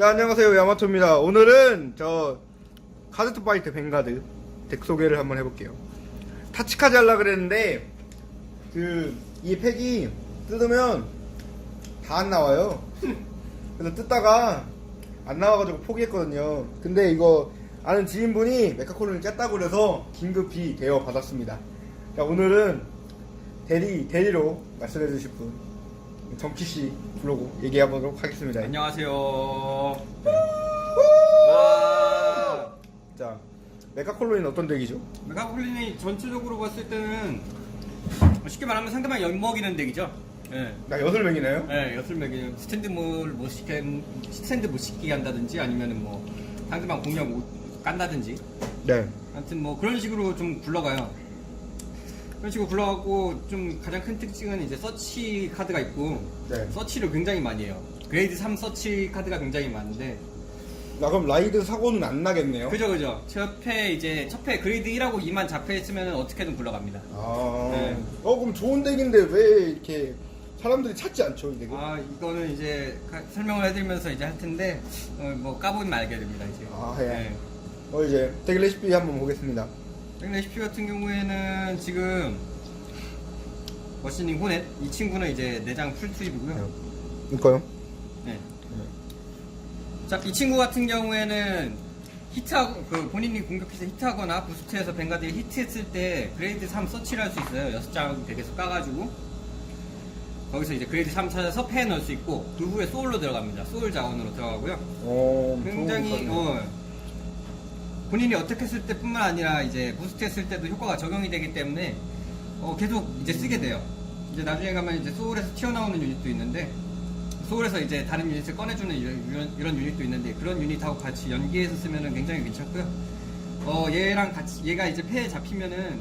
자 안녕하세요. 야마토입니다. 오늘은 저 카드트 파이트 뱅가드 덱 소개를 한번 해볼게요. 타치카지 하려 그랬는데 그 이 팩이 뜯으면 다 안 나와요. 그래서 뜯다가 안 나와가지고 포기했거든요. 근데 이거 아는 지인분이 메카콜론을 짰다고 그래서 긴급히 대여 받았습니다. 자 오늘은 대리 대리로 말씀해 주실 분 정키씨 불러고 얘기해 보도록 하겠습니다 안녕하세요. 와, 자, 메카콜론은 어떤 덱이죠? 메가폴린이 전체적으로 봤을 때는 쉽게 말하면 상대방 엿먹이는 덱이죠. 예. 나 여덟 명이나요? 예, 엿을먹이 스탠드 못 시게 스탠드 못 시키게 한다든지 아니면은 뭐 상대방 공략 못 깐다든지 네. 아무튼 뭐 그런 식으로 좀 굴러가요. 그런 식으로 굴러가고 좀 가장 큰 특징은 이제 서치 카드가 있고 네. 서치를 굉장히 많이 해요. 그레이드 3 서치 카드가 굉장히 많은데 나 그럼 라이드 사고는 안 나겠네요. 그죠 그죠 첫회 이제 첫회 그레이드 1하고 2만 잡혀있으면 어떻게든 굴러갑니다 아, 네. 어 그럼 좋은 덱인데 왜 이렇게 사람들이 찾지 않죠 이 덱을? 아 이거는 이제 가- 설명을 해드리면서 이제 할 텐데 어, 뭐 까보면 알게 됩니다 이제 아, 예. 어 이제 덱 레시피 한번 보겠습니다. 네. 레시피 같은 경우에는 지금 머신닝 호넷 이 친구는 이제 내장 풀 투입이고요. 이거요? 네. 자 이 친구 같은 경우에는 히트하고 그 본인이 공격해서 히트하거나 부스트해서 뱅가드에 히트했을 때 그레이드 3 서치를 할 수 있어요. 6장 덱에서 까가지고. 거기서 이제 그레이드 3 찾아서 패에 넣을 수 있고 그 후에 소울로 들어갑니다. 소울 자원으로 들어가고요. 어, 굉장히 좋은 어, 본인이 어떻게 했을 때뿐만 아니라 이제 부스트 했을 때도 효과가 적용이 되기 때문에 어, 계속 이제 쓰게 돼요. 이제 나중에 가면 이제 소울에서 튀어나오는 유닛도 있는데 소울에서 이제 다른 유닛을 꺼내주는 이런, 이런, 유닛도 있는데 그런 유닛하고 같이 연계해서 쓰면은 굉장히 괜찮고요. 어, 얘랑 같이 얘가 이제 패에 잡히면은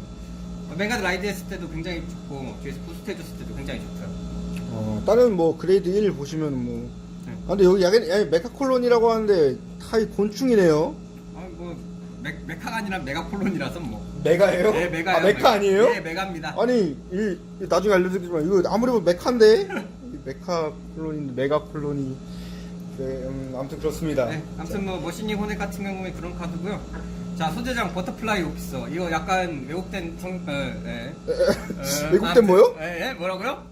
어, 맹가드 라이드 했을 때도 굉장히 좋고 뒤에서 부스트 해줬을 때도 굉장히 좋고요. 어, 다른 뭐 그레이드 1 보시면 뭐. 네. 아, 근데 여기 야간 메카콜론이라고 하는데 다이 곤충이네요. 아, 뭐 메, 메카가 아니라 메가폴론이라서 뭐. 메가예요? 네, 메가요. 아, 메카 아니에요? 네, 메가입니다. 아니 이, 이 나중에 알려드리지만 이거 아무리 보면 메카인데 이 메카 콜론인데 메가 콜론이 네, 음, 아무튼 그렇습니다. 네, 아무튼 뭐 머신이 호넷 같은 경우에 그런 카드고요. 자, 소대장 버터플라이 오피서. 이거 약간 왜곡된 성, 어, 예. 어, 외국된 아무튼, 뭐요? 예, 예, 뭐라고요?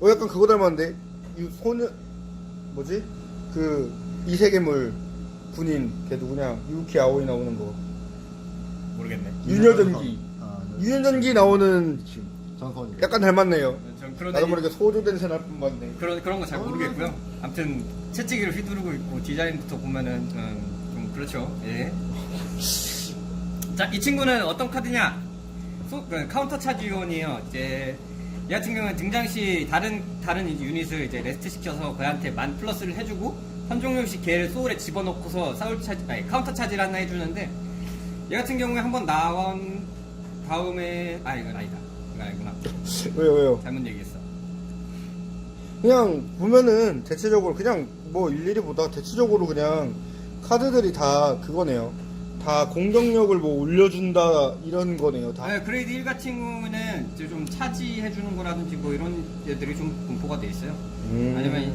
어 약간 그거 닮았는데 이 소녀 뭐지 그 이세계물 군인 걔 누구냐 유키 아오이 나오는 거 모르겠네. 유녀전기 아, 네. 유녀전기 나오는 전선이. 약간 닮았네요. 전 그런 나도 모르게 소조된 새날 뿐만네. 그런 그런 거 잘 모르겠고요. 아무튼 채찍이를 휘두르고 있고 디자인부터 보면은 음, 좀 그렇죠. 예. 자, 이 친구는 어떤 카드냐? 소, 그 카운터 차지 요원이에요. 이제 이 같은 경우는 등장 시 다른 다른 유닛을 이제 레스트 시켜서 그한테 만 플러스를 해주고 선종용 시 걔를 소울에 집어넣고서 사울 차지 아니 카운터 차지를 하나 해주는데 얘 같은 경우에 한번 나온 다음에 아 이건 아니다. 이거 아니구나. 왜요 왜요? 잘못 얘기했어. 그냥 보면은 대체적으로 그냥 뭐 일일이 보다 대체적으로 그냥 카드들이 다 그거네요. 다 공격력을 뭐 올려준다 이런 거네요. 다. 네, 그레이드 1 같은 경우는 이제 좀 차지해주는 거라든지 뭐 이런 애들이 좀 분포가 돼 있어요. 음. 아니면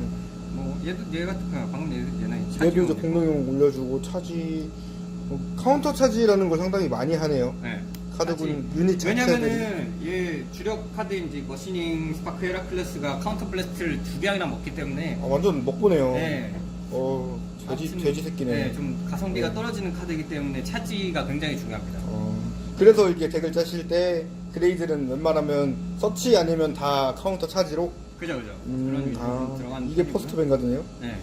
뭐 얘도 얘 같은 아, 방금 얘, 얘는 차지. 얘도 이제 공격력 올려주고 차지 뭐 카운터 차지라는 걸 상당히 많이 하네요. 네. 카드군 유닛 자체들이. 왜냐면은 얘 주력 카드인 이제 머시닝 스파크 헤라클레스가 카운터 블래스트를 두 개나 먹기 때문에 아, 완전 먹보네요. 네. 어, 돼지, 돼지 새끼네. 네, 좀 가성비가 네. 떨어지는 카드이기 때문에 차지가 굉장히 중요합니다. 어, 그래서 이렇게 덱을 짜실 때 그레이드는 웬만하면 서치 아니면 다 카운터 차지로 그죠 그죠. 음, 그런 게 아, 좀 들어가는 이게 편이고요. 포스트 뱅가드네요 네.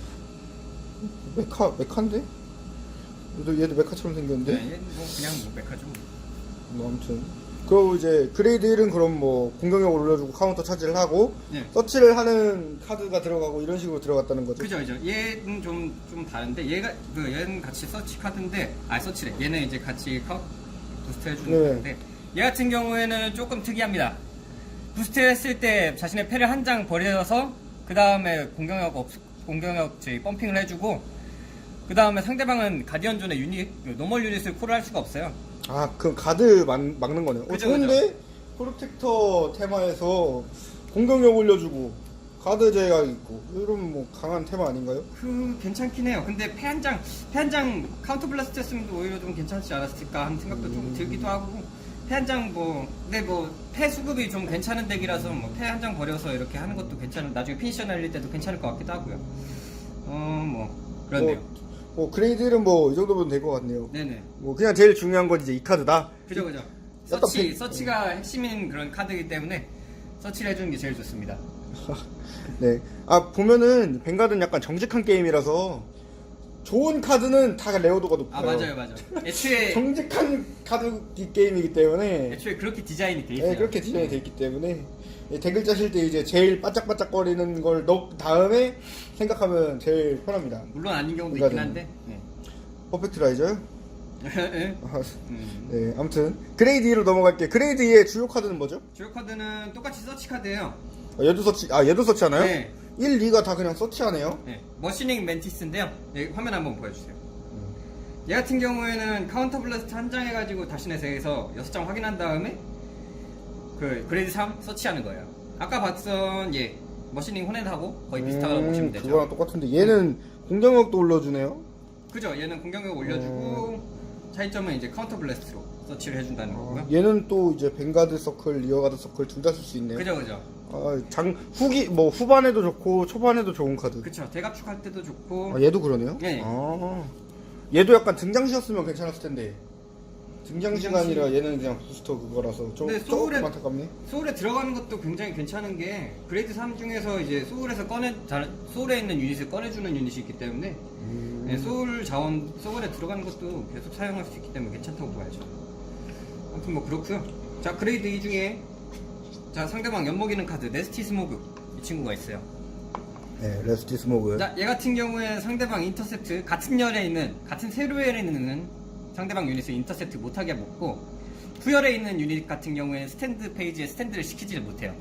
메카 메카인데? 얘도, 얘도 메카처럼 생겼는데 네. 얘는 뭐 그냥 뭐 메카죠. 뭐 아무튼 그리고 이제 그레이드 1은 그럼 뭐 공격력을 올려주고 카운터 차지를 하고 네. 서치를 하는 카드가 들어가고 이런 식으로 들어갔다는 거죠 그죠, 그죠. 얘는 좀, 좀 다른데, 얘가, 그, 얘는 같이 서치 카드인데, 아, 서치래. 얘는 이제 같이 카 부스트 해주는 네. 건데, 얘 같은 경우에는 조금 특이합니다. 부스트 했을 때 자신의 패를 한 장 버려서, 그 다음에 공격력 없, 공격력 저희 펌핑을 해주고, 그 다음에 상대방은 가디언 존의 유닛, 그 노멀 유닛을 콜을 할 수가 없어요. 아그 가드 막, 막는 거네요 어, 그죠, 좋은데 프로텍터 테마에서 공격력 올려주고 카드 제약 있고 이런 뭐 강한 테마 아닌가요? 그 괜찮긴 해요. 근데 패 한 장, 패 한 장 카운터 블라스트 했으면 오히려 좀 괜찮지 않았을까 하는 생각도 좀 들기도 하고 패한장 뭐 근데 뭐패 수급이 좀 괜찮은 덱이라서 뭐패한장 버려서 이렇게 하는 것도 괜찮은 나중에 피니셔 날릴 때도 괜찮을 것 같기도 하고요. 어 뭐 그렇네요. 뭐 그레이드는 뭐 이 정도면 될 것 같네요. 네네. 뭐 그냥 제일 중요한 건 이제 이 카드다. 그죠 그죠. 서치 백- 서치가 핵심인 그런 카드이기 때문에 서치를 해주는 게 제일 좋습니다. 네. 아 보면은 뱅가드는 약간 정직한 게임이라서 좋은 카드는 다 레어도가 높아요. 아 맞아요 맞아요. 애초에 정직한 카드 게임이기 때문에 애초에 그렇게 디자인이 돼 있어요. 네, 그렇게 디자인이 돼 있기 때문에 예, 댓글 짜실 때 이제 제일 반짝반짝거리는 걸 넣은 다음에 생각하면 제일 편합니다. 물론 아닌 경우도 있긴 한데. 네. 퍼펙트 라이저요? 네. 아, 음. 네, 아무튼 그레이드 2로 넘어갈게요. 그레이드 2의 주요 카드는 뭐죠? 주요 카드는 똑같이 서치 카드예요. 아, 얘도 서치, 아 얘도 서치하나요? 네. 1, 2가 다 그냥 서치하네요. 네. 머시닝 멘티스인데요. 네, 화면 한번 보여주세요. 음. 얘 같은 경우에는 카운터 블라스트 한 장 해가지고 다시내 세에서 여섯 장 확인한 다음에 그 그레이드 3 서치하는 거예요. 아까 봤던 얘 머시닝 호넷하고 거의 비슷하다고 음, 보시면 되죠. 그거랑 똑같은데 얘는 공격력도 올려주네요. 그죠? 얘는 공격력 올려주고 음. 차이점은 이제 카운터 블라스트로 서치를 해준다는 거고요. 얘는 또 이제 뱅가드 서클, 리어가드 서클 둘 다 쓸 수 있네요. 그죠 그죠. 아, 장 후기 뭐 후반에도 좋고 초반에도 좋은 카드. 그쵸. 대갑축 할 때도 좋고 아, 얘도 그러네요. 네. 아, 얘도 약간 등장시였으면 괜찮았을 텐데. 등장시가 등장시. 아니라 얘는 그냥 부스터 그거라서 좀 근데 소울에- 안타깝네. 소울에 들어가는 것도 굉장히 괜찮은 게 그레이드 3 중에서 이제 소울에서 꺼내 자- 소울에 있는 유닛을 꺼내주는 유닛이 있기 때문에 음. 네, 소울 자원 소울에 들어가는 것도 계속 사용할 수 있기 때문에 괜찮다고 봐야죠. 아무튼 뭐 그렇고요. 자 그레이드 2 중에 자 상대방 엿먹이는 카드 네스티 스모그 이 친구가 있어요. 네, 레스티 스모그. 자, 얘 같은 경우에 상대방 인터셉트 같은 열에 있는 같은 세로열에 있는 상대방 유닛을 인터셉트 못하게 먹고 후열에 있는 유닛 같은 경우에 스탠드 페이지에 스탠드를 시키지 못해요.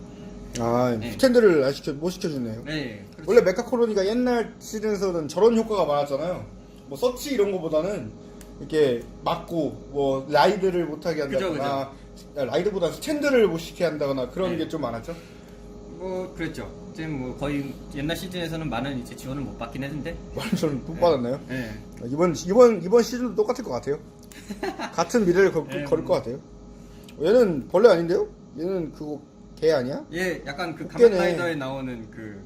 아, 네. 스탠드를 안 시켜 못 시켜주네요. 네, 그렇죠. 원래 메카 코로니가 옛날 시즌에서는 저런 효과가 많았잖아요. 뭐 서치 이런 거보다는 이렇게 막고 뭐 라이드를 못하게 그죠, 한다거나 라이드보다 스탠드를 못 시게 한다거나 그런 네. 게좀 많았죠. 뭐 그랬죠. 지금 뭐 거의 옛날 시즌에서는 많은 이제 지원을 못 받긴 했는데. 완전 못 받았나요? 네. 이번 이번 이번 시즌도 똑같을 것 같아요. 같은 미래를 걸, 네, 걸을 뭐. 것 같아요. 얘는 벌레 아닌데요? 얘는 그거 개 아니야? 얘 약간 그 웃기네. 가면 라이더에 나오는 그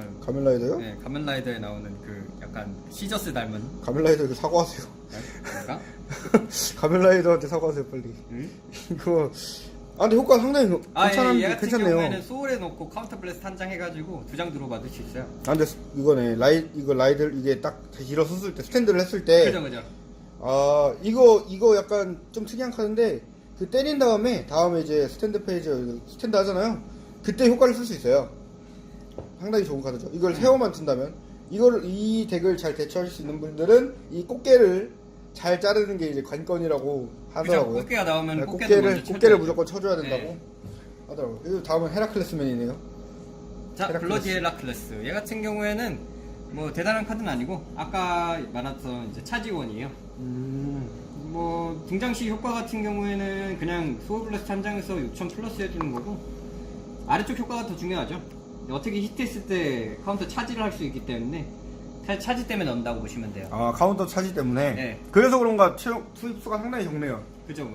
아, 가멜라이더요? 네, 가면라이더에 나오는 그 약간 시저스 닮은 가멜라이더 이거 사과하세요. 뭔가? 가멜라이더한테 사과하세요 빨리. 응? 이거 아 근데 효과 상당히 아, 괜찮은 얘, 얘 같은 괜찮네요. 경우에는 소울에 넣고 카운터 블래스트 한장 해가지고 두 장 들어 받을 수 있어요. 아 근데 이거네 라이 이거 라이들 이게 딱 일어섰을 때 스탠드를 했을 때 그죠, 그죠. 아 이거 이거 약간 좀 특이한 카드인데 그 때린 다음에 다음에 이제 스탠드 페이지 스탠드 하잖아요 그때 효과를 쓸 수 있어요 상당히 좋은 카드죠 이걸 세워만 든다면 이걸 이 덱을 잘 대처할 수 있는 분들은 이 꽃게를 잘 자르는 게 이제 관건이라고 그죠. 하더라고요 꽃게가 나오면 네, 꽃게도 꽃게를 먼저 꽃게를 쳐줘야죠. 무조건 쳐줘야 된다고 네. 하더라고요 그리고 다음은 헤라클레스맨이네요 자, 헤라클레스. 블러디 헬라클레스. 얘 같은 경우에는 뭐 대단한 카드는 아니고 아까 말했던 이제 차지원이에요. 음. 뭐 등장 시 효과 같은 경우에는 그냥 소울 블래스트 한 장에서 6천 플러스 해주는 거고 아래쪽 효과가 더 중요하죠. 어떻게 히트했을 때 카운터 차지를 할 수 있기 때문에 차- 차지 때문에 넣는다고 보시면 돼요. 아 카운터 차지 때문에 네. 그래서 그런가 투- 투입수가 상당히 적네요 그죠?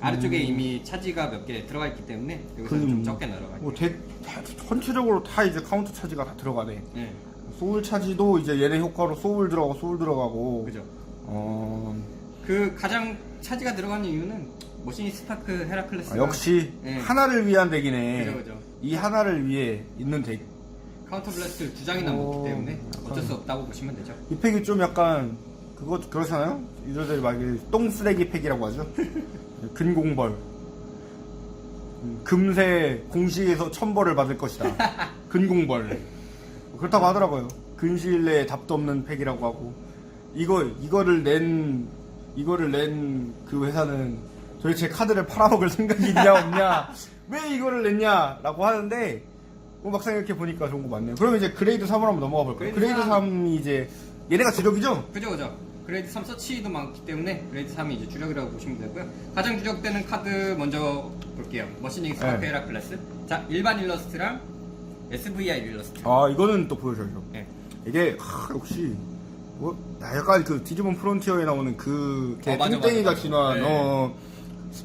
아래쪽에 이미 차지가 몇 개 들어가 있기 때문에 여기서 좀 적게 늘어가요. 뭐 대, 다- 전체적으로 다 이제 카운터 차지가 다 들어가네. 네, 소울 차지도 이제 얘네 효과로 소울 들어가고 소울 들어가고. 그죠. 어, 그 가장 차지가 들어가는 이유는 머시니 스파크 헤라클레스. 아, 역시 네. 하나를 위한 덱이네. 그죠, 그죠. 이 하나를 위해 있는 덱. 카운터 블래스트 두 장이나 오, 먹기 때문에 어쩔 수 없다고 보시면 되죠. 이 팩이 좀 약간 그거 그렇잖아요. 유저들이 막 똥 쓰레기 팩이라고 하죠. 근공벌. 음, 금세 공시에서 천벌을 받을 것이다. 근공벌. 그렇다고 하더라고요. 근시일 내에 답도 없는 팩이라고 하고 이거 이거를 낸 이거를 낸 그 회사는 도대체 카드를 팔아먹을 생각이 있냐 없냐 왜 이거를 냈냐라고 하는데 뭐 막상 이렇게 보니까 좋은 거 맞네요. 그러면 이제 그레이드 3으로 한번 넘어가 볼까요? 그레이드 그레이드 3 이 이제 얘네가 주력이죠? 그죠 그죠 그레이드 3 서치도 많기 때문에 그레이드 3이 이제 주력이라고 보시면 되고요 가장 주력되는 카드 먼저 볼게요 스파크 네. 헤라클레스 자 일반 일러스트랑 SVI 일러스트. 아 이거는 또 보여줘야죠. 예. 이게 하, 역시 뭐 아, 약간 그 디지몬 프론티어에 나오는 그 어, 맞아, 뚱땡이가 맞아, 맞아. 진화한 네. 어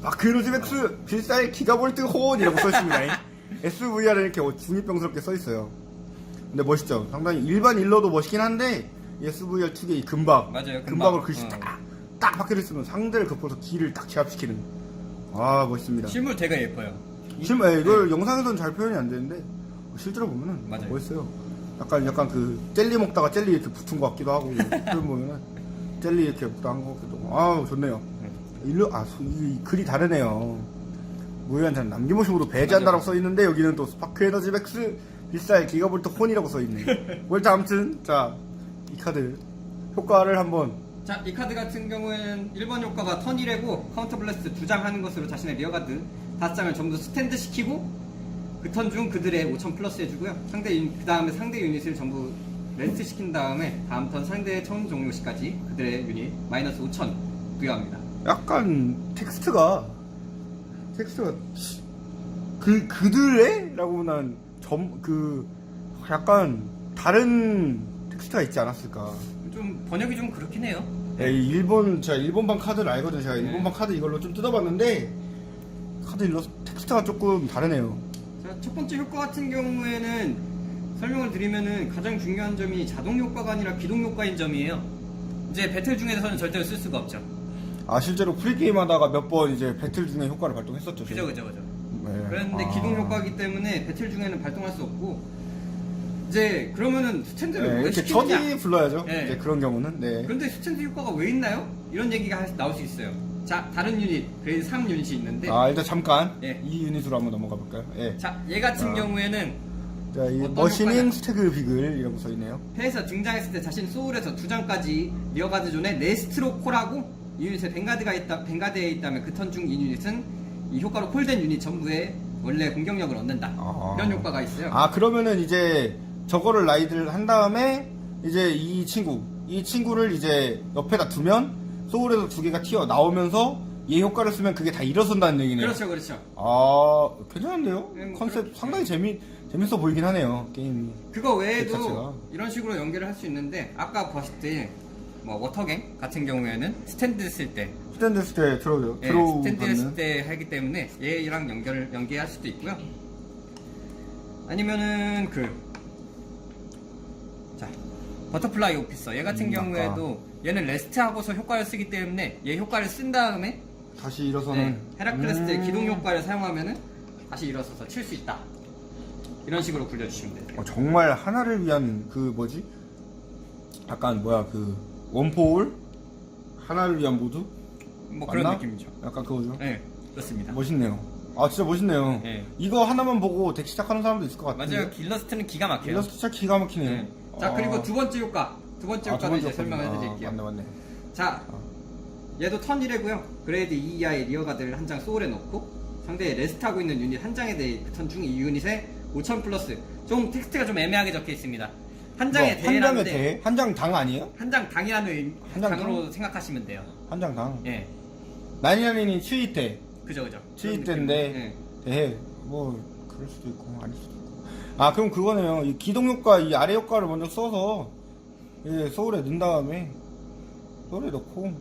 마크로즈맥스 필살 기가볼트 혼이라고 써있습니다. SVR은 이렇게 중이병스럽게 써있어요. 근데 멋있죠. 상당히 일반 일러도 멋있긴 한데 이 SVR 특유의 이 금박 맞아요, 금박. 금박으로 글씨 어. 딱 딱 박혀를 쓰면 상대를 겉보서 기를 딱 제압시키는 아 멋있습니다. 실물 되게 예뻐요. 이- 실물 예, 이걸 영상에서는 잘 표현이 안 되는데 실제로 보면은 맞아요. 멋있어요. 약간 약간 그 젤리 먹다가 젤리 이렇게 붙은 것 같기도 하고 표현 보면은 젤리 이렇게 먹다 한것 같기도 하고 아우 좋네요. 일로 아 소- 이, 이 글이 다르네요. 무해한 잔 남김없이도 배제한다라고. 써 있는데 여기는 또 스파크 에너지 백스 비쌀 기가볼트 혼이라고 써 있네. 뭐 일단 아무튼 자 이 카드 효과를 한번 자, 이 카드 같은 경우에는 1번 효과가 턴이래고 카운터 블래스트 두장 하는 것으로 자신의 리어가드 5장을 전부 스탠드 시키고 그 턴 중 그들의 5천 플러스 해주고요. 상대 그 다음에 상대 유닛을 전부 레스트 시킨 다음에 다음 턴 상대의 턴 종료 시까지 그들의 유닛 마이너스 5천 부여합니다. 약간 텍스트가 텍스트가 그 그들의 라고 난 점 그 약간 다른 텍스트가 있지 않았을까? 좀 번역이 좀 그렇긴 해요. 예, 이 일본 제가 일본방 카드를 알거든요. 제가 네. 일본방 카드 이걸로 좀 뜯어봤는데 카드 일러 텍스트가 조금 다르네요. 자, 첫 번째 효과 같은 경우에는 설명을 드리면은 가장 중요한 점이 자동 효과가 아니라 기동 효과인 점이에요. 이제 배틀 중에서는 절대로 쓸 수가 없죠. 아 실제로 프리게임 하다가 몇 번 이제 배틀 중에 효과를 발동했었죠. 그죠, 그죠, 그죠. 네. 그런데 아. 기동 효과이기 때문에 배틀 중에는 발동할 수 없고 이제 그러면은 스탠드를 네, 왜 이렇게 시키느냐? 적이 불러야죠. 네. 이제 그런 경우는 네. 그런데 스탠드 효과가 왜 있나요? 이런 얘기가 할- 나올 수 있어요. 자, 다른 유닛, 그레이드 3 유닛이 있는데 아 일단 잠깐 네. 이 유닛으로 한번 넘어가 볼까요? 예. 자, 얘 같은 아. 경우에는 자, 이 어떤 효과냐? 스태그 비글 이라고 써 있네요. 패에서 등장했을 때 자신 소울에서 두 장까지 리어가드 존에 네스트로 콜하고 이 유닛에 뱅가드가 있다, 뱅가드에 있다면 그 턴 중 이 유닛은 이 효과로 콜된 유닛 전부에 원래 공격력을 얻는다. 아. 이런 효과가 있어요. 아 그러면은 이제 저거를 라이드를 한 다음에 이제 이 친구 이 친구를 이제 옆에다 두면 소울에서 두 개가 튀어 나오면서 얘 효과를 쓰면 그게 다 일어선다는 얘기네요. 그렇죠, 그렇죠. 아 괜찮은데요? 음, 컨셉 그렇- 상당히 재미 재밌어 보이긴 하네요 게임이. 그거 그 외에도 자체가. 이런 식으로 연결을 할 수 있는데 아까 봤을 때 뭐 워터갱 같은 경우에는 스탠드 쓸 때, 스탠드 때 들어오죠. 예, 들어오 스탠드 받는. 때 하기 때문에 얘랑 연결 연계할 수도 있고요. 아니면은 그 자, 버터플라이 오피서 얘 같은 음, 경우에도 얘는 레스트 하고서 효과를 쓰기 때문에 얘 효과를 쓴 다음에 다시 일어서는. 네, 헤라클레스 때 음. 기동 효과를 사용하면은 다시 일어서서 칠 수 있다. 이런 식으로 굴려주시면 돼요. 어, 정말 하나를 위한 그 뭐지? 약간 뭐야 그 원포울 하나를 위한 모드? 뭐 그런 맞나? 느낌이죠. 약간 그거죠. 네, 그렇습니다. 멋있네요. 아 진짜 멋있네요. 네. 이거 하나만 보고 덱 시작하는 사람도 있을 것 같아요. 맞아요. 길러스트는 기가 막혀요. 일러스트 진짜 기가 막히네요. 네. 자 아. 그리고 두 번째 효과, 두 번째 아, 두 효과도 번째 이제. 설명을 아, 해드릴게요. 맞네 맞네. 자, 얘도 턴이래고요. 그레이드 2 이하의 리어가드를 한 장 소울에 넣고 상대의 레스트하고 있는 유닛 한 장에 대해 그턴중 이 유닛에 5,000 플러스. 좀 텍스트가 좀 애매하게 적혀 있습니다. 한한 장에 대회라는데 대? 한장 당 아니에요? 한 장 당이라는 의미- 한장 장으로 생각하시면 돼요. 한 장 당. 예, 나니나니니 추위 때 그죠 그죠. 추위 때인데 느낌으로. 예. 대해 뭐 그럴 수도 있고 아닐 수도 있고. 아 그럼 그거네요. 이 기동 효과 이 아래 효과를 먼저 써서 예, 소울에 넣은 다음에 소울에 넣고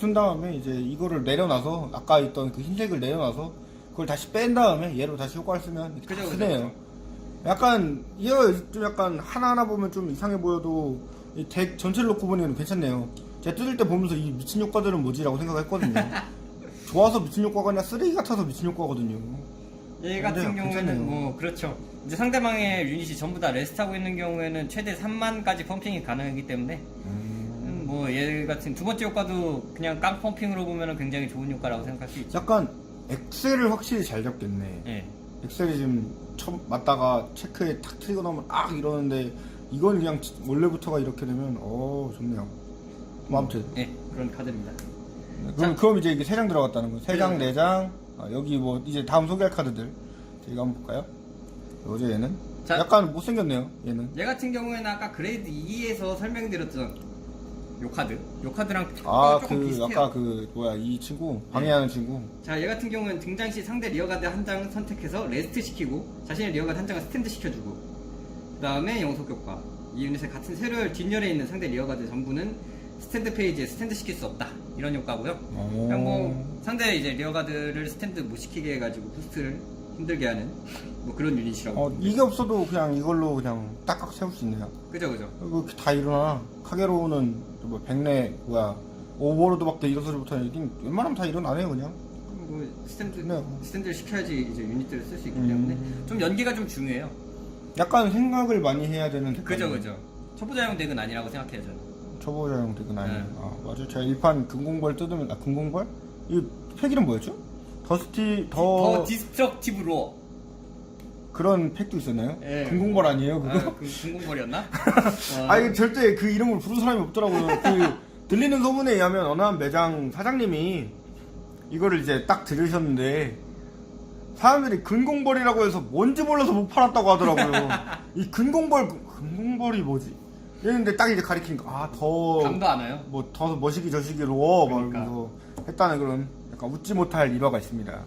쓴 다음에 이제 이거를 내려놔서 아까 있던 그 흰색을 내려놔서 그걸 다시 뺀 다음에 얘로 다시 효과를 쓰면 이렇게 그죠, 다 그죠, 쓰네요. 그죠. 약간 이거 좀 약간 하나하나 보면 좀 이상해 보여도 이 덱 전체를 놓고 보면 괜찮네요. 제가 뜯을 때 보면서 이 미친 효과들은 뭐지라고 생각했거든요. 좋아서 미친 효과가 아니라 쓰레기 같아서 미친 효과거든요. 얘 같은 근데 경우에는 괜찮네요. 뭐 그렇죠. 이제 상대방의 유닛이 전부 다 레스트하고 있는 경우에는 최대 3만까지 펌핑이 가능하기 때문에 음, 뭐 얘 같은 두 번째 효과도 그냥 깡 펌핑으로 보면은 굉장히 좋은 효과라고 생각할 수 있죠. 약간 엑셀을 확실히 잘 잡겠네. 예. 엑셀이 지금 처음 맞다가 체크에 탁 트리거 나오면 악 이러는데 이건 그냥 원래부터가 이렇게 되면 어 좋네요. 뭐 아무튼 예, 그런 카드입니다. 그럼, 그럼 이제 이게 세 장 들어갔다는 거예요. 세 장, 네. 네 장. 아, 여기 뭐 이제 다음 소개할 카드들 저희가 한번 볼까요? 어제 얘는 자. 약간 못 생겼네요. 얘는 얘 같은 경우에는 아까 그레이드 2에서 설명드렸던 요 카드, 요 카드랑 아 조금 그 비슷해요. 아까 그 뭐야 이 친구 방해하는 친구 자, 얘 같은 경우는 등장 시 상대 리어가드 한 장 선택해서 레스트 시키고 자신의 리어가드 한 장을 스탠드 시켜주고 다음에 영속 효과. 이 유닛의 같은 세로열 뒷열에 있는 상대 리어가드 전부는 스탠드 페이지에 스탠드 시킬 수 없다. 이런 효과고요. 오. 그냥 뭐 상대 이제 리어가드를 스탠드 못 시키게 해가지고 부스트를 힘들게 하는 뭐 그런 유닛이라고. 어, 이게 없어도 그냥 이걸로 그냥 딱딱 세울 수 있네요. 그죠 그죠. 이거 이렇게 다 일어나. 카게로우는 뭐 백내 뭐야 오버로드밖에 이런 소리부터 이긴 웬만하면 다 일어나네요 그냥. 뭐 스탠드 네. 스탠드를 시켜야지 이제 유닛들을 쓸 수 있기 음. 때문에 좀 연기가 좀 중요해요. 약간 생각을 많이 해야 되는. 그죠. 그죠. 초보자용 덱은 아니라고 생각해요 저는. 초보자용 되건 아니. 네. 아 맞아. 제가 일판 금공벌 뜯으면 아 금공벌? 이 팩 이름 뭐였죠? 더스티 더, 더 디스트럭티브로. 그런 팩도 있었나요? 예. 금공벌 아니에요 그거? 아, 그 궁금거리였나? 아, 니 절대 그 이름을 부른 사람이 없더라고요. 그 들리는 소문에 의하면 어느 한 매장 사장님이 이거를 이제 딱 들으셨는데 사람들이 근공벌이라고 해서 뭔지 몰라서 못 팔았다고 하더라고요. 이 근공벌 근공벌이 뭐지? 이랬는데 딱 이제 가리키니까 아더 감도 안 와요. 뭐더 머시기 저시기로 막 그러니까. 이러면서 했다는 그런 약간 웃지 못할 일화가 있습니다.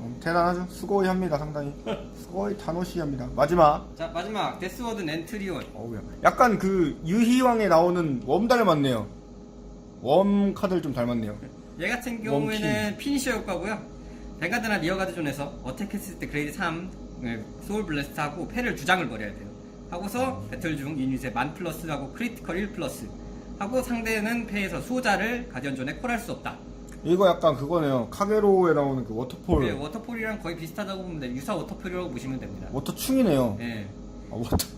음, 대단하죠. 수고이 합니다 상당히. 수고이 타노시 합니다. 마지막 자 마지막 데스워드 넨트리온. 어우야. 약간 그 유희왕에 나오는 웜 닮았네요. 웜 카드를 좀 닮았네요. 얘 같은 경우에는 피니셔 효과고요. 뱅가드나 리어가드 존에서 어택했을 때 그레이드 3을 소울 블래스트 하고 패를 두 장을 버려야 돼요. 하고서 배틀 중 유닛에 만 플러스 하고 크리티컬 1 플러스 하고 상대는 패에서 수호자를 가디언 존에 콜할 수 없다. 이거 약간 그거네요. 카게로에 나오는 그 워터폴. 네, 워터폴이랑 거의 비슷하다고 보면 돼요. 유사 워터폴이라고 보시면 됩니다. 워터충이네요. 예. 아, 워터.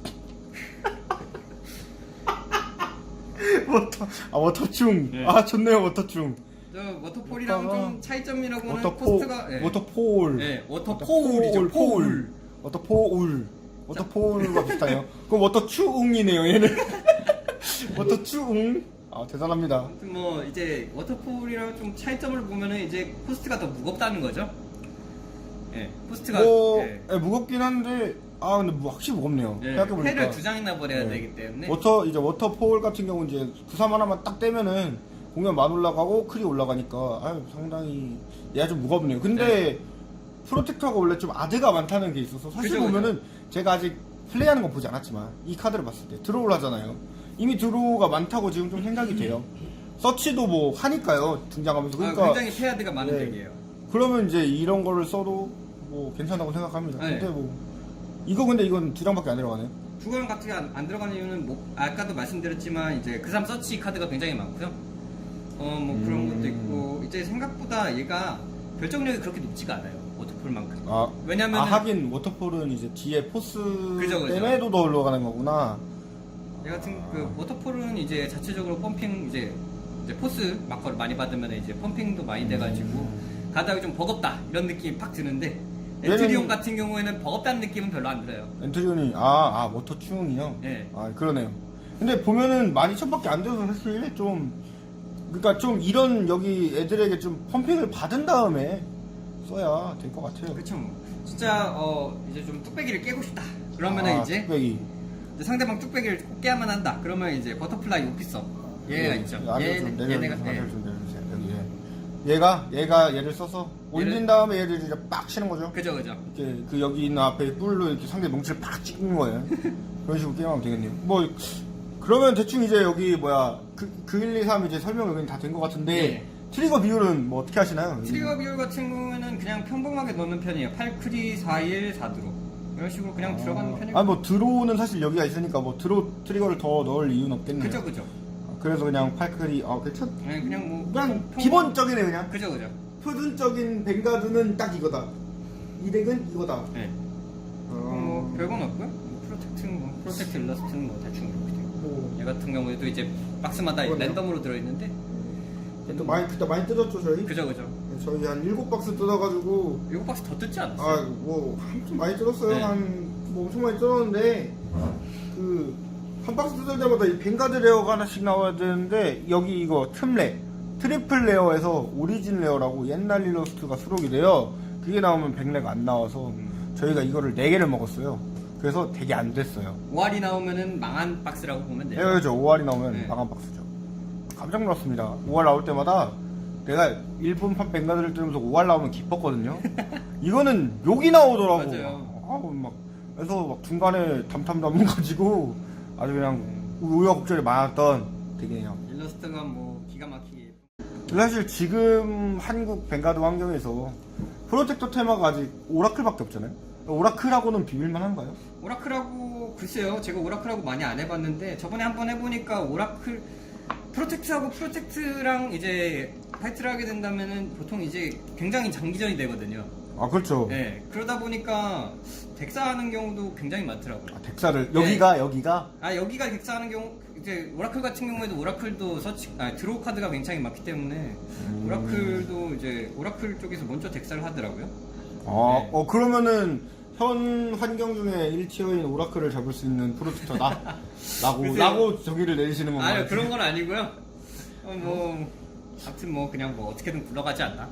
워터. 아, 워터충. 네. 아, 좋네요, 워터충. 저 워터폴이랑 워터가- 좀 차이점이라고는 워터포, 코스트가 예. 워터폴. 네, 워터포울이죠. 포울. 워터포울. 워터포울과 비슷하네요. 그럼 워터추웅이네요, 얘는. 워터추웅. 아, 대단합니다. 아무튼 뭐 이제 워터폴이랑 좀 차이점을 보면은 이제 코스트가 더 무겁다는 거죠. 예, 코스트가 뭐, 예. 예, 무겁긴 한데, 아, 근데 뭐 확실히 무겁네요. 예, 생각해보니까. 패를 두 장이나 버려야 네. 되기 때문에 워터 이제 워터폴 같은 경우 이제 구삼 하나만 딱 떼면은 공연 만 올라가고 크리 올라가니까 아유 상당히 얘가 좀 무겁네요. 근데 프로텍터가 원래 좀 아드가 많다는 게 있어서 사실 그죠, 그죠. 보면은 제가 아직 플레이하는 거 보지 않았지만 이 카드를 봤을 때 드로우를 하잖아요. 이미 드로우가 많다고 지금 좀 생각이 돼요. 서치도 뭐 하니까요 등장하면서 아, 그러니까 굉장히 패하드가 많은 네. 덱이에요. 그러면 이제 이런 거를 써도 뭐 괜찮다고 생각합니다. 네. 근데 뭐 이거 근데 이건 두 장밖에 안 들어가네요. 두관 같은 안, 안 들어가는 이유는 뭐 아까도 말씀드렸지만 이제 그삼 서치 카드가 굉장히 많고요. 어 뭐 그런 음. 것도 있고 이제 생각보다 얘가 결정력이 그렇게 높지가 않아요. 워터폴만큼. 아, 왜냐면은 아 하긴 워터폴은 이제 뒤에 포스 그죠, 그죠. 때문에도 더 올라가는 거구나. 얘 같은 그 워터폴은 이제 자체적으로 펌핑 이제 이제 포스 마커를 많이 받으면 이제 펌핑도 많이 돼가지고 가다가 좀 버겁다 이런 느낌이 팍 드는데 엔트리온 얘는- 같은 경우에는 버겁다는 느낌은 별로 안 들어요. 엔트리온이 아, 아 워터충이요. 예. 아 그러네요. 근데 보면은 12,000밖에 안 돼서 사실 좀 그러니까 좀 이런 여기 애들에게 좀 펌핑을 받은 다음에 써야 될 것 같아요. 그렇죠. 뭐. 진짜 어 이제 좀 뚝배기를 깨고 싶다. 그러면은 아, 이제 뚝배기. 상대방 뚝배기를 꼭 깨야만 한다. 그러면 이제 버터플라이 오피서 얘가 있죠. 아래로 얘, 좀 내려 얘네가 좀 예. 내려주세요. 여기 예. 얘가 얘가 얘를 써서 올린 얘를- 다음에 얘를 이제 빡 치는 거죠. 그죠 그죠. 이렇게 그 여기 있는 앞에 뿔로 이렇게 상대 뭉치를 팍 찍는 거예요. 그런 식으로 게임하면 되겠네요. 뭐 그러면 대충 이제 여기 뭐야 그, 그 1, 2, 3 이제 설명 여기는 다 된 것 같은데 예. 트리거 비율은 뭐 어떻게 하시나요? 트리거 비율 같은 경우에는 그냥 평범하게 넣는 편이에요. 8크리 4일 4드로 이런 식으로 그냥 들어가는 편이고. 아뭐 드로우는 사실 여기가 있으니까 뭐 드로 트리거를 더 넣을 이유는 없겠네요. 그죠 그죠. 그래서 그냥 팔크리 아 괜찮. 네, 그냥 뭐 그냥 평- 기본적이네 그냥. 그죠 그죠. 표준적인 뱅가드는 딱 이거다. 이 덱은 이거다. 네. 어, 뭐 별건 없고요. 뭐 프로텍트 뭐 프로텍트 일러스트는 뭐 대충 이렇게 되고. 뭐, 얘 같은 경우에도 이제 박스마다 그러네요. 랜덤으로 들어있는데 또 많이 그때 많이 뜯었죠 저희. 그죠 그죠. 저희 한 일곱 박스 뜯어가지고 이거 박스 더 뜯지 않았어요? 아, 뭐, 엄청 많이 뜯었어요. 네. 한, 뭐, 엄청 많이 뜯었는데, 그, 한 박스 뜯을 때마다 이 뱅가드 레어가 하나씩 나와야 되는데, 여기 이거 틈레, 트리플 레어에서 오리진 레어라고 옛날 일러스트가 수록이 돼요. 그게 나오면 백레가 안 나와서, 저희가 이거를 4개를 먹었어요. 그래서 되게 안 됐어요. 5알이 나오면은 망한 박스라고 보면 돼요. 헤어져 5알이 나오면 네. 방한 박스죠. 깜짝 놀랐습니다. 5알 나올 때마다 내가 1분판 뱅가드를 뜨면서 5알 나오면 기뻤거든요. 이거는 욕이 나오더라고. 맞아요. 아우 막 그래서 막 중간에 담탐담 가지고 아주 그냥 우여곡절이 많았던 덱이네요. 일러스트가 뭐 기가 막히게 사실 지금 한국 뱅가드 환경에서 프로텍터 테마가 아직 오라클밖에 없잖아요. 오라클하고는 비빌만한가요? 오라클하고 글쎄요 제가 오라클하고 많이 안 해봤는데 저번에 한번 해보니까 오라클 프로텍트하고 프로텍트랑 이제 파이트를 하게 된다면은 보통 이제 굉장히 장기전이 되거든요 아 그렇죠. 네 그러다 보니까 덱사하는 경우도 굉장히 많더라고요 아, 덱사를 여기가 여기가 아 여기가 덱사하는 경우 이제 오라클 같은 경우에도 오라클도 서치 아 드로우 카드가 굉장히 많기 때문에 음. 오라클도 이제 오라클 쪽에서 먼저 덱사를 하더라고요 아, 네. 어 그러면은 현 환경 중에 1티어인 오라클을 잡을 수 있는 프로텍터다 라고 글쎄요. 라고 저기를 내리시는 건가요? 아니요 그런 건 아니고요. 어, 뭐 아무튼 뭐 그냥 뭐 어떻게든 굴러가지 않나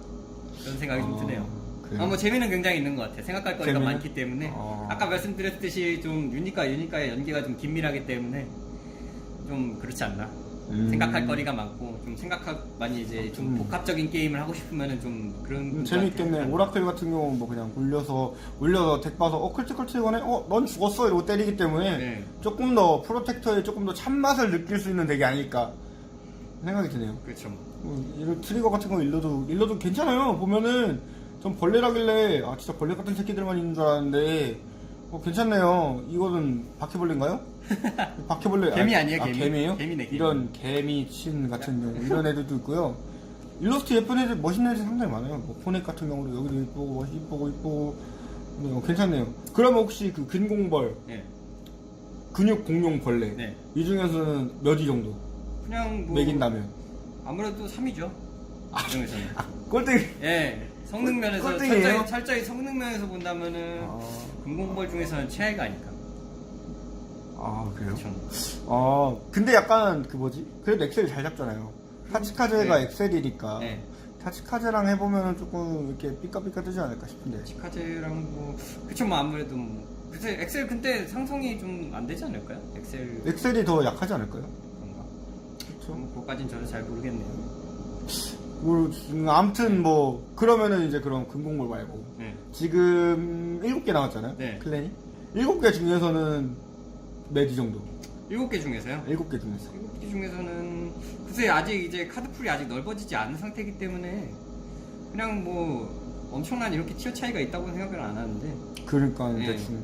그런 생각이 좀 아, 드네요. 그래요? 아, 뭐 재미는 굉장히 있는 것 같아요. 생각할 거리가 재미는? 많기 때문에 아. 아까 말씀드렸듯이 좀 유니카 유니카의 연계가 좀 긴밀하기 때문에 좀 그렇지 않나. 음. 생각할 거리가 많고 좀 생각하 많이 이제 좀 음. 복합적인 게임을 하고 싶으면은 좀 그런 음, 것 재밌겠네. 오라클 같은 경우는 뭐 그냥 올려서 올려서 덱 봐서 어 클트클트거네. 어넌 죽었어 이러고 때리기 때문에 네. 조금 더 프로텍터의 조금 더 참맛을 느낄 수 있는 덱이 아닐까 생각이 드네요. 그렇죠. 뭐, 이런 트리거 같은 거 일러도 일러도 괜찮아요. 보면은 좀 벌레라길래 아 진짜 벌레 같은 새끼들만 있는 줄 알았는데 어, 괜찮네요. 이거는 바퀴벌레인가요? 바퀴벌레 개미 아니에요, 개미? 개미예요? 개미네, 개미. 이런 개미 친 같은 경우 이런 애들도 있고요. 일러스트 예쁜 애들 멋있는 애들 상당히 많아요. 뭐 포넥 같은 경우도 여기도 이쁘고 멋 이쁘고 이쁘고 네, 어, 괜찮네요. 그러면 혹시 그 근공벌, 네. 근육 공룡 벌레 네. 이 중에서는 몇 위 정도 그냥 뭐 매긴다면? 아무래도 3위죠. 그 중에서는. 꼴등이 예. 성능 면에서 꼴등이에요? 철저히, 철저히 성능 면에서 본다면은 아, 금공벌 중에서는 최애가 아닐까. 아 그래요? 그렇죠. 아 근데 약간 그 뭐지 그래도 엑셀 잘 잡잖아요 타치카제가 네. 엑셀이니까 네. 타치카제랑 해보면은 조금 이렇게 삐까삐까 뜨지 않을까 싶은데 치카제랑 뭐 그쵸 뭐 아무래도 뭐 글쎄 엑셀 근데 상성이 좀 안 되지 않을까요? 엑셀 엑셀이 더 약하지 않을까요? 그렇죠 뭐 그거까진 저도 잘 모르겠네요. 뭐 음, 아무튼 뭐 그러면은 이제 그런 금공물 말고 네. 지금 7개 나왔잖아요 네. 클랜이 7개 중에서는 몇위 정도? 일곱 개 중에서요. 7개 중에서 일곱 개 중에서는 글쎄 아직 이제 카드풀이 아직 넓어지지 않은 상태이기 때문에 그냥 뭐 엄청난 이렇게 티어 차이가 있다고 생각을 안 하는데 그러니까 네. 대충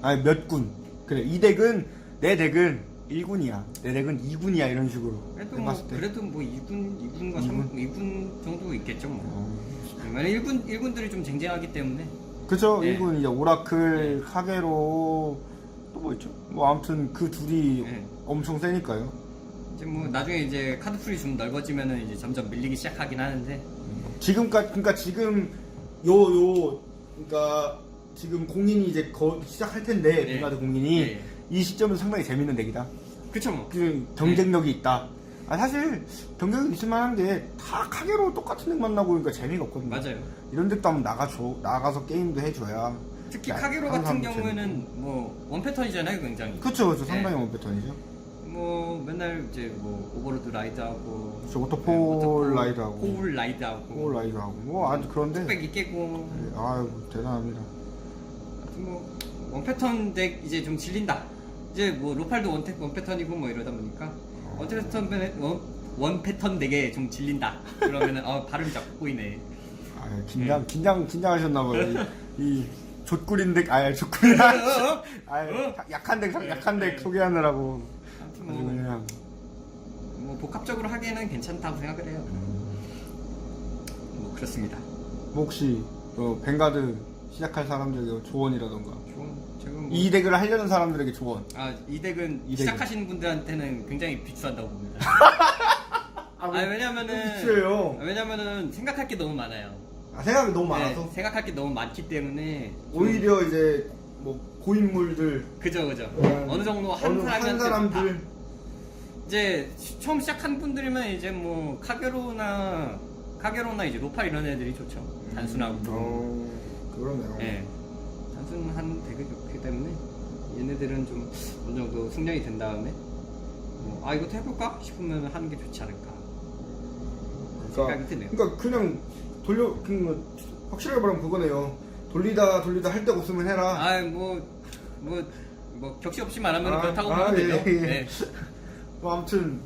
아니 몇 군 그래 이 덱은 내 덱은 1군이야 내 덱은 2군이야 이런 식으로 그래도 뭐때 그래도 뭐 2군 2군과 이군? 3, 2군 정도 있겠죠 뭐. 어. 왜냐면 1군 1군들이 좀 쟁쟁하기 때문에 그쵸 네. 이군 이제 오라클 카게로 또 뭐 있죠 뭐 아무튼 그 둘이 네. 엄청 세니까요 이제 뭐 나중에 이제 카드 풀이 좀 넓어지면은 이제 점점 밀리기 시작하긴 하는데 지금까지 그러니까 지금 요 요 그러니까 지금 공인이 이제 거, 시작할 텐데 네. 뱅가드 공인이 네. 이 시점은 상당히 재밌는 덱이다. 그쵸 뭐. 그 경쟁력이 있다. 아 사실 경쟁력 있을 만한 게다 카게로 똑같은 덱만 나고 그러니까 재미가 없거든요. 맞아요. 이런 덱도 한번 나가줘 나가서 게임도 해줘야. 특히 야, 카게로 같은 경우에는 뭐 원패턴이잖아요 굉장히. 그쵸 그쵸. 네. 상당히 원 패턴이죠. 뭐 맨날 이제 뭐 오버로드 라이드하고. 그쵸 워터폴 라이드하고. 홀 라이드하고. 폴 라이드하고. 뭐 아주 그런데. 뚝배기 깨고 아유 대단합니다. 아무튼 뭐 원패턴 덱 이제 좀 질린다 이제 뭐 로팔도 원태, 원패턴이고 뭐 이러다 보니까 원패턴 덱- 원, 원 패턴 덱에 좀 질린다. 그러면은 어 발음이 자꾸 꼬이네. 아 긴장 긴장 긴장하셨나 봐요. 이, 이 족구린 덱 아니 족구린 아 약한 덱 약한 덱 소개하느라고. 아무튼 아주 뭐, 그냥 뭐 복합적으로 하기에는 괜찮다고 생각을 해요. 뭐 그렇습니다. 뭐 혹시 어, 뱅가드 시작할 사람들에게 조언이라던가 좋은 지금 뭐, 이 덱을 하려는 사람들에게 조언 아, 이 덱은 이 덱은. 시작하시는 분들한테는 굉장히 비추한다고 봅니다. 아, 아, 왜냐면은 비추해요. 아, 왜냐면은 생각할 게 너무 많아요. 아, 생각이 너무 네, 많아서 생각할 게 너무 많기 때문에 좀- 오히려 이제 뭐 고인물들 그죠 그죠. 어, 어느 정도 한 어느 사람한테 한 사람들 이제 시- 처음 시작한 분들이면 이제 뭐 카게로나 카게로나 이제 로파 이런 애들이 좋죠. 단순하고. 어 그러네요 예. 단순한 좋기 때문에 얘네들은 좀 어느 정도 숙련이 된 다음에 뭐, 아 이것도 해볼까 싶으면 하는 게 좋지 않을까 생각이 드네요. 그러니까 그냥 돌려 그 확실하게 말하면 그거네요 돌리다 돌리다 할 데가 없으면 해라 아 뭐 뭐, 뭐 격시 없이 말하면 아, 그렇다고 아, 보면 예, 되죠. 예. 네. 뭐 아무튼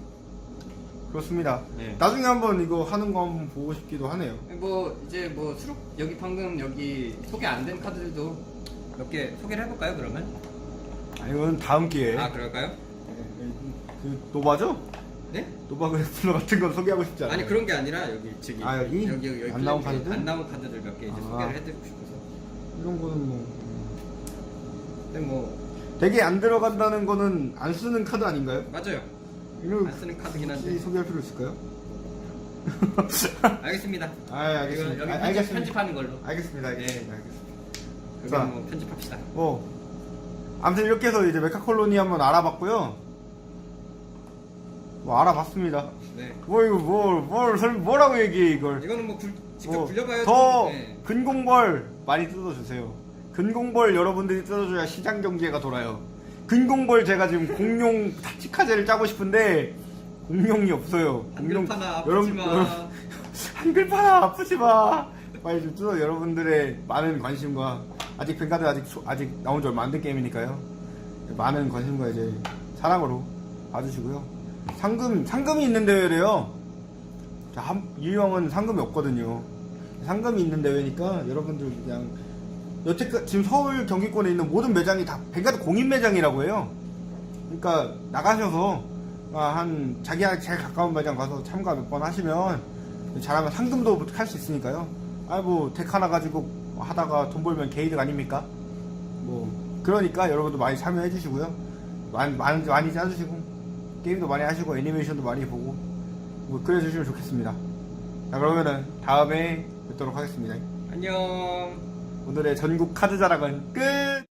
그렇습니다. 네. 나중에 한번 이거 하는 거 한번 보고 싶기도 하네요. 뭐 이제 뭐 수록 여기 방금 여기 소개 안 된 카드들도 몇 개 소개를 해볼까요 그러면? 아, 이건 다음 기회에. 아 그럴까요? 네, 그 노바죠? 네? 노바 그래플러 같은 건 소개하고 싶지 않아요. 아니 그런 게 아니라 여기 저기 아, 여기? 여기 여기 안 나온 카드들? 안 나온 카드들 몇 개 이제 아. 소개를 해드리고 싶어서 이런 거는 뭐 근데 뭐 되게 안 들어간다는 거는 안 쓰는 카드 아닌가요? 맞아요 이거 안 쓰는 카드긴 한데 소개할 필요 있을까요? 알겠습니다 아, 알겠습니다. 이거 여기 아, 편집, 알겠습니다. 편집하는 걸로 알겠습니다. 알겠습니다. 네. 알겠습니다. 그거 자. 뭐 편집합시다 뭐 아무튼 이렇게 해서 이제 메카 콜로니 한번 알아봤고요. 뭐 알아봤습니다. 네 뭐 이거 뭘, 뭘, 설- 뭐라고 얘기해 이걸. 이거는 뭐 굴, 직접 뭐 굴려봐야죠 더 네. 근공벌 많이 뜯어주세요. 근공벌 여러분들이 뜯어줘야 시장 경제가 돌아요. 근공벌 제가 지금 공룡 타치카제를 짜고 싶은데 공룡이 없어요. 한글파나 아프지 여러분- 마 여러분- 한글파나 아프지 마. 빨리 좀 뜯어 여러분들의 많은 관심과 아직 뱅가드 아직 소- 아직 나온 지 얼마 안 된 게임이니까요. 많은 관심과 이제 사랑으로 봐주시고요. 상금 상금이 있는 대회래요. 자, 한, 이 형은 상금이 없거든요. 상금이 있는 대회니까 여러분들 그냥 여태까지 지금 서울 경기권에 있는 모든 매장이 다 뱅가드 공인 매장이라고 해요. 그러니까 나가셔서 아, 한 자기한테 제일 가까운 매장 가서 참가 몇 번 하시면 잘하면 상금도 할 수 있으니까요. 아뭐1 하나 가지고 하다가 돈 벌면 개이득 아닙니까? 뭐 그러니까 여러분도 많이 참여해 주시고요. 많이 많이 많이 짜주시고 게임도 많이 하시고 애니메이션도 많이 보고 뭐 그래 주시면 좋겠습니다. 자 그러면은 다음에 뵙도록 하겠습니다. 안녕 오늘의 전국 카드 자랑은 끝.